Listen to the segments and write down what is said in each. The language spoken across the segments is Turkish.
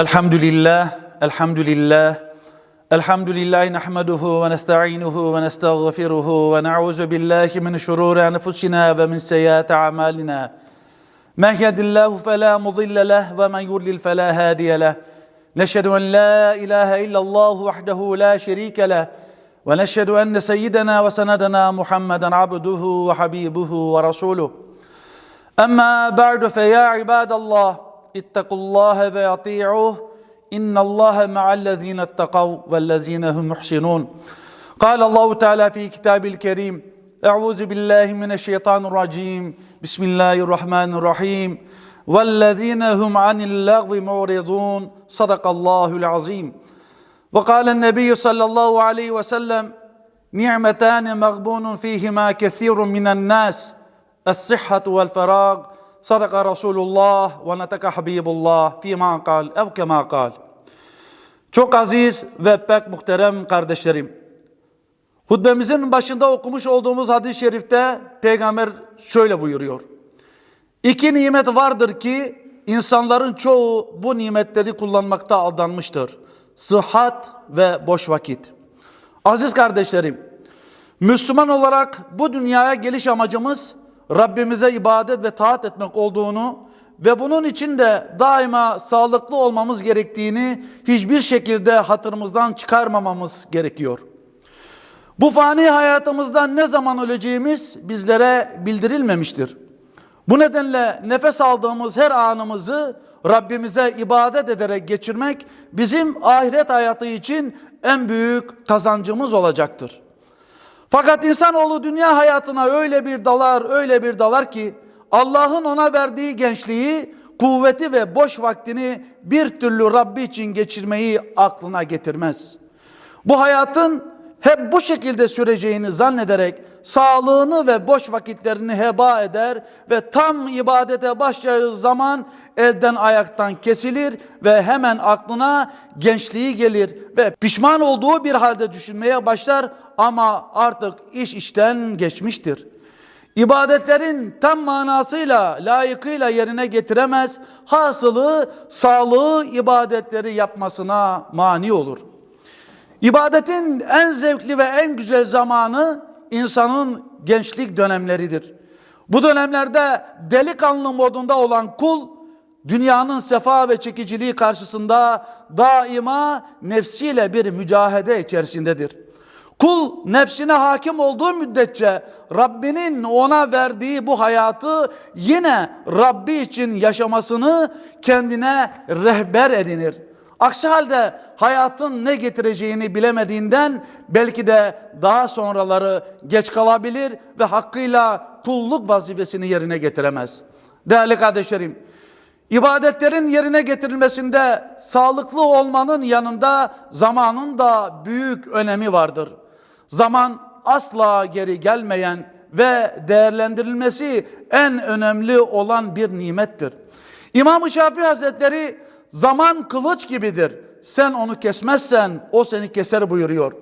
الحمد لله الحمد لله الحمد لله نحمده ونستعينه ونستغفره ونعوذ بالله من شرور أنفسنا ومن سيئات أعمالنا. من يهد الله فلا مضل له ومن يضلل فلا هادي له. نشهد أن لا إله إلا الله وحده لا شريك له. ونشهد أن سيدنا وسندنا محمدا عبده وحبيبه ورسوله. أما بعد فيا عباد الله اتقوا الله وأطيعوه. إن الله مع الذين اتقوا والذين هم محسنون. قال الله تعالى في كتاب الكريم أعوذ بالله من الشيطان الرجيم. بسم الله الرحمن الرحيم. والذين هم عن اللغو معرضون. صدق الله العظيم. وقال النبي صلى الله عليه وسلم نعمتان مغبون فيهما كثير من الناس. الصحة والفراغ. صدق رسول الله ونتك حبيب الله فيما قال أو كما قال Çok aziz ve pek muhterem kardeşlerim. Hutbemizin başında okumuş olduğumuz hadis-i şerifte peygamber şöyle buyuruyor. İki nimet vardır ki insanların çoğu bu nimetleri kullanmakta aldanmıştır. Sıhhat ve boş vakit. Aziz kardeşlerim, Müslüman olarak bu dünyaya geliş amacımız Rabbimize ibadet ve taat etmek olduğunu ve bunun için de daima sağlıklı olmamız gerektiğini hiçbir şekilde hatırımızdan çıkarmamamız gerekiyor. Bu fani hayatımızda ne zaman öleceğimiz bizlere bildirilmemiştir. Bu nedenle nefes aldığımız her anımızı Rabbimize ibadet ederek geçirmek bizim ahiret hayatı için en büyük kazancımız olacaktır. Fakat insanoğlu dünya hayatına öyle bir dalar, öyle bir dalar ki Allah'ın ona verdiği gençliği, kuvveti ve boş vaktini bir türlü Rabbi için geçirmeyi aklına getirmez. Bu hayatın hep bu şekilde süreceğini zannederek sağlığını ve boş vakitlerini heba eder ve tam ibadete başladığı zaman elden ayaktan kesilir ve hemen aklına gençliği gelir ve pişman olduğu bir halde düşünmeye başlar ama artık iş işten geçmiştir. İbadetlerin tam manasıyla, layıkıyla yerine getiremez. Hasılı sağlığı ibadetleri yapmasına mani olur. İbadetin en zevkli ve en güzel zamanı insanın gençlik dönemleridir. Bu dönemlerde delikanlı modunda olan kul dünyanın sefa ve çekiciliği karşısında daima nefsiyle bir mücahede içerisindedir. Kul nefsine hakim olduğu müddetçe Rabbinin ona verdiği bu hayatı yine Rabbi için yaşamasını kendine rehber edinir. Aksi halde hayatın ne getireceğini bilemediğinden belki de daha sonraları geç kalabilir ve hakkıyla kulluk vazifesini yerine getiremez. Değerli kardeşlerim, ibadetlerin yerine getirilmesinde sağlıklı olmanın yanında zamanın da büyük önemi vardır. Zaman asla geri gelmeyen ve değerlendirilmesi en önemli olan bir nimettir. İmam-ı Şafii Hazretleri zaman kılıç gibidir. Sen onu kesmezsen o seni keser buyuruyor.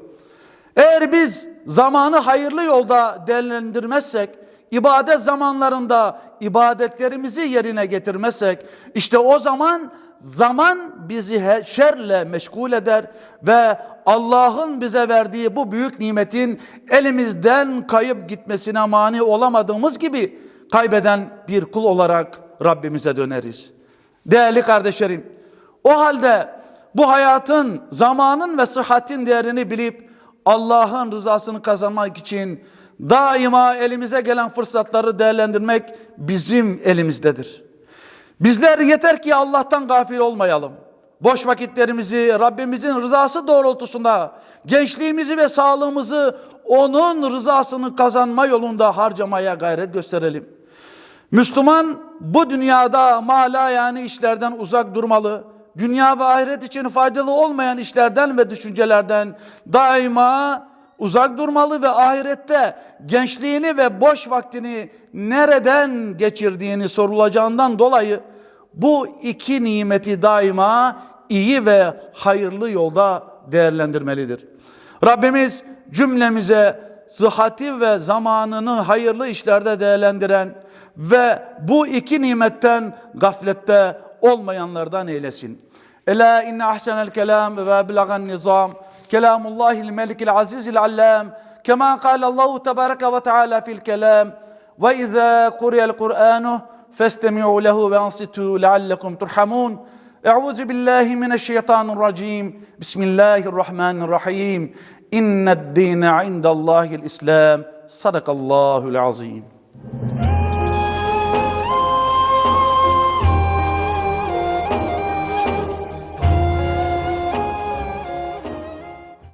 Eğer biz zamanı hayırlı yolda değerlendirmezsek, ibadet zamanlarında ibadetlerimizi yerine getirmezsek, işte o zaman zaman bizi şerle meşgul eder ve Allah'ın bize verdiği bu büyük nimetin elimizden kayıp gitmesine mani olamadığımız gibi kaybeden bir kul olarak Rabbimize döneriz. Değerli kardeşlerim, o halde bu hayatın, zamanın ve sıhhatin değerini bilip Allah'ın rızasını kazanmak için daima elimize gelen fırsatları değerlendirmek bizim elimizdedir. Bizler yeter ki Allah'tan gafil olmayalım. Boş vakitlerimizi Rabbimizin rızası doğrultusunda gençliğimizi ve sağlığımızı onun rızasını kazanma yolunda harcamaya gayret gösterelim. Müslüman bu dünyada mala yani işlerden uzak durmalı. Dünya ve ahiret için faydalı olmayan işlerden ve düşüncelerden daima uzak durmalı ve ahirette gençliğini ve boş vaktini nereden geçirdiğini sorulacağından dolayı bu iki nimeti daima iyi ve hayırlı yolda değerlendirmelidir. Rabbimiz cümlemize sıhhati ve zamanını hayırlı işlerde değerlendiren ve bu iki nimetten gaflette olmayanlardan eylesin. ألا إن أحسن الكلام وأبلغ النظام كلام الله الملك العزيز العلام كما قال الله تبارك وتعالى في الكلام وإذا قرئ القرآن فاستمعوا له وأنصتوا لعلكم ترحمون أعوذ بالله من الشيطان الرجيم بسم الله الرحمن الرحيم إن الدين عند الله الإسلام. صدق الله العظيم.